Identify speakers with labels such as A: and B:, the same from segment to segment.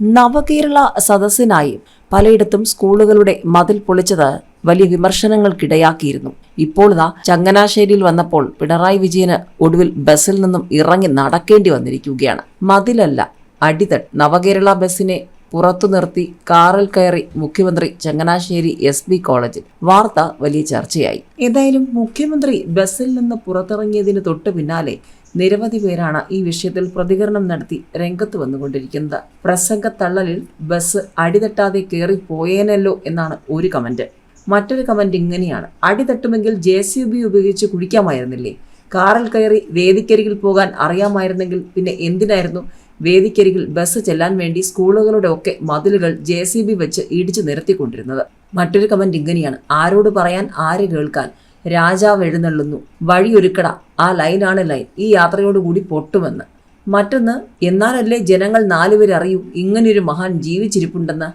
A: നവകേരള സദസ്സിനായി പലയിടത്തും സ്കൂളുകളുടെ മതിൽ പൊളിച്ചത് വലിയ വിമർശനങ്ങൾക്കിടയാക്കിയിരുന്നു. ഇപ്പോൾ ഇതാ ചങ്ങനാശ്ശേരിയിൽ വന്നപ്പോൾ പിണറായി വിജയന് ഒടുവിൽ ബസ്സിൽ നിന്നും ഇറങ്ങി നടക്കേണ്ടി വന്നിരിക്കുകയാണ്. മതിലല്ല അടിതട്ട് നവകേരള ബസ്സിനെ പുറത്തു നിർത്തി കാറിൽ കയറി മുഖ്യമന്ത്രി ചങ്ങനാശ്ശേരി എസ് ബി കോളേജിൽ. വാർത്ത വലിയ ചർച്ചയായി. ഏതായാലും മുഖ്യമന്ത്രി ബസ്സിൽ നിന്ന് പുറത്തിറങ്ങിയതിന് തൊട്ടു പിന്നാലെ നിരവധി പേരാണ് ഈ വിഷയത്തിൽ പ്രതികരണം നടത്തി രംഗത്ത് വന്നുകൊണ്ടിരിക്കുന്നത്. പ്രസംഗ തള്ളലിൽ ബസ് അടിതട്ടാതെ കയറി പോയേനല്ലോ എന്നാണ് ഒരു കമന്റ്. മറ്റൊരു കമന്റ് ഇങ്ങനെയാണ്. അടിതട്ടുമെങ്കിൽ ജെ സി ബി ഉപയോഗിച്ച് കുഴിക്കാമായിരുന്നില്ലേ? കാറിൽ കയറി വേദിക്കരികിൽ പോകാൻ അറിയാമായിരുന്നെങ്കിൽ പിന്നെ എന്തിനായിരുന്നു? വേദിക്കരികിൽ ബസ് ചെല്ലാൻ വേണ്ടി സ്കൂളുകളുടെ ഒക്കെ മതിലുകൾ ജെ സി ബി വെച്ച് ഇടിച്ചു നിരത്തിക്കൊണ്ടിരുന്നത്. മറ്റൊരു കമന്റ് ഇങ്ങനെയാണ്. ആരോട് പറയാൻ ആര് കേൾക്കാൻ? രാജാവ് എഴുന്നള്ളുന്നു. വഴിയൊരുക്കട ആ ലൈനാണ് ലൈൻ. ഈ യാത്രയോടുകൂടി പൊട്ടുമെന്ന്. മറ്റൊന്ന് എന്നാലല്ലേ ജനങ്ങൾ നാലുപേരറിയൂ ഇങ്ങനെയൊരു മഹാൻ ജീവിച്ചിരിപ്പുണ്ടെന്ന്.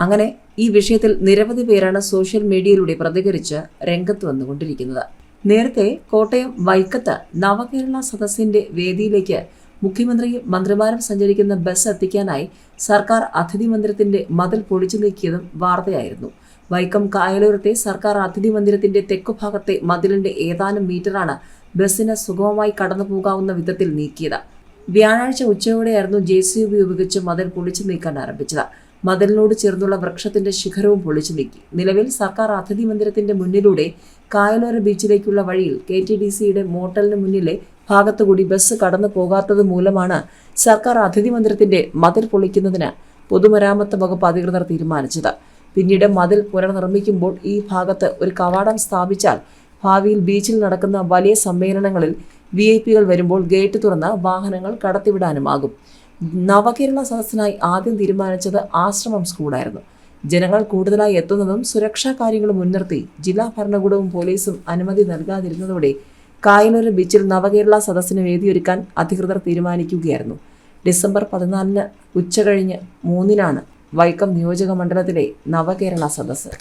A: അങ്ങനെ ഈ വിഷയത്തിൽ നിരവധി പേരാണ് സോഷ്യൽ മീഡിയയിലൂടെ പ്രതികരിച്ച് രംഗത്ത് വന്നുകൊണ്ടിരിക്കുന്നത്. നേരത്തെ കോട്ടയം വൈക്കത്ത് നവകേരള സദസ്സിന്റെ വേദിയിലേക്ക് മുഖ്യമന്ത്രിയും മന്ത്രിമാരും സഞ്ചരിക്കുന്ന ബസ് എത്തിക്കാനായി സർക്കാർ അതിഥി മന്ദിരത്തിന്റെ മതിൽ പൊളിച്ചു നീക്കിയതും വാർത്തയായിരുന്നു. വൈക്കം കായലോരത്തെ സർക്കാർ അതിഥി മന്ദിരത്തിന്റെ തെക്കുഭാഗത്തെ മതിലിന്റെ ഏതാനും മീറ്ററാണ് ബസ്സിന് സുഗമമായി കടന്നു പോകാവുന്ന വിധത്തിൽ നീക്കിയത്. വ്യാഴാഴ്ച ഉച്ചയോടെയായിരുന്നു ജെ സി ബി ഉപയോഗിച്ച് മതിൽ പൊളിച്ചു നീക്കാൻ ആരംഭിച്ചത്. മതിലിനോട് ചേർന്നുള്ള വൃക്ഷത്തിന്റെ ശിഖരവും പൊളിച്ചു നീക്കി. നിലവിൽ സർക്കാർ അതിഥി മന്ദിരത്തിന്റെ മുന്നിലൂടെ കായലോര ബീച്ചിലേക്കുള്ള വഴിയിൽ കെ ടി ഡി സിയുടെ മോട്ടലിന് മുന്നിലെ ഭാഗത്തുകൂടി ബസ് കടന്നു പോകാത്തത് മൂലമാണ് സർക്കാർ അതിഥി മന്ദിരത്തിന്റെ മതിൽ പൊളിക്കുന്നതിന് പൊതുമരാമത്ത് വകുപ്പ് അധികൃതർ തീരുമാനിച്ചത്. പിന്നീട് മതിൽ പുനർനിർമ്മിക്കുമ്പോൾ ഈ ഭാഗത്ത് ഒരു കവാടം സ്ഥാപിച്ചാൽ ഭാവിയിൽ ബീച്ചിൽ നടക്കുന്ന വലിയ സമ്മേളനങ്ങളിൽ വി ഐ പികൾ വരുമ്പോൾ ഗേറ്റ് തുറന്ന് വാഹനങ്ങൾ കടത്തിവിടാനുമാകും നവകേരള സദസ്സിനായി ആദ്യം തീരുമാനിച്ചത് ആശ്രമം സ്കൂളായിരുന്നു. ജനങ്ങൾ കൂടുതലായി എത്തുന്നതും സുരക്ഷാ കാര്യങ്ങൾ മുൻനിർത്തി ജില്ലാ ഭരണകൂടവും പോലീസും അനുമതി നൽകാതിരുന്നതോടെ കായലൂർ ബീച്ചിൽ നവകേരള സദസ്സിന് വേദിയൊരുക്കാൻ അധികൃതർ തീരുമാനിക്കുകയായിരുന്നു. ഡിസംബർ പതിനാലിന് ഉച്ചകഴിഞ്ഞ് മൂന്നിനാണ് വൈക്കം നിയോജക മണ്ഡലത്തിലെ നവകേരള സദസ്സ്.